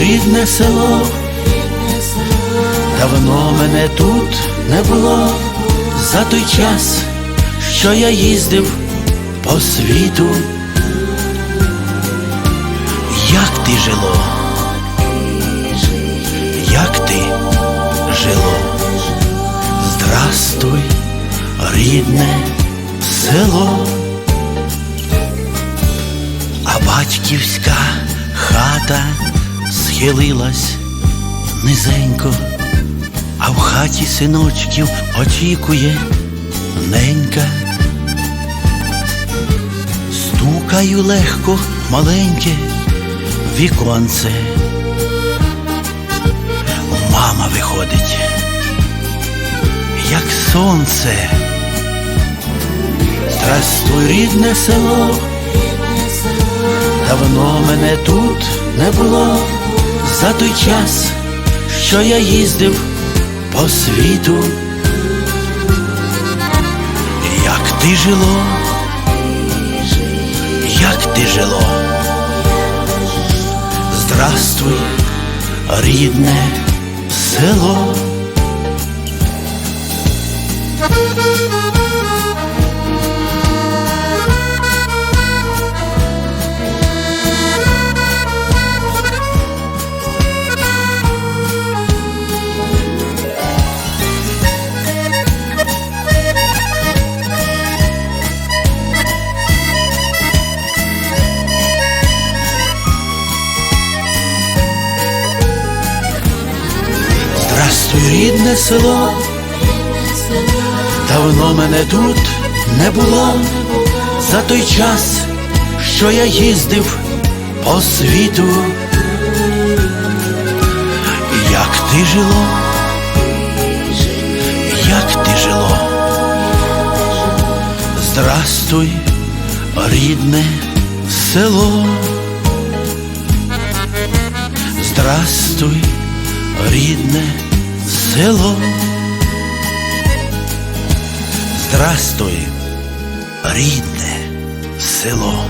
Рідне село, давно мене тут не було за той час, що я їздив по світу. Як ти жило? Як ти жило? Здрастуй, рідне село, а батьківська хата схилилась низенько, а в хаті синочків очікує ненька. Стукаю легко маленьке віконце. Мама виходить, як сонце. Здравствуй, рідне село, давно мене тут не було за той час, що я їздив по світу. Як ти жило, як ти жило? Здравствуй, рідне село. Рідне село, давно мене тут не було. За той час, що я їздив по світу. Як ти жило, як ти жило, здрастуй, рідне село, здрастуй, рідне село. Здрастуй, рідне село.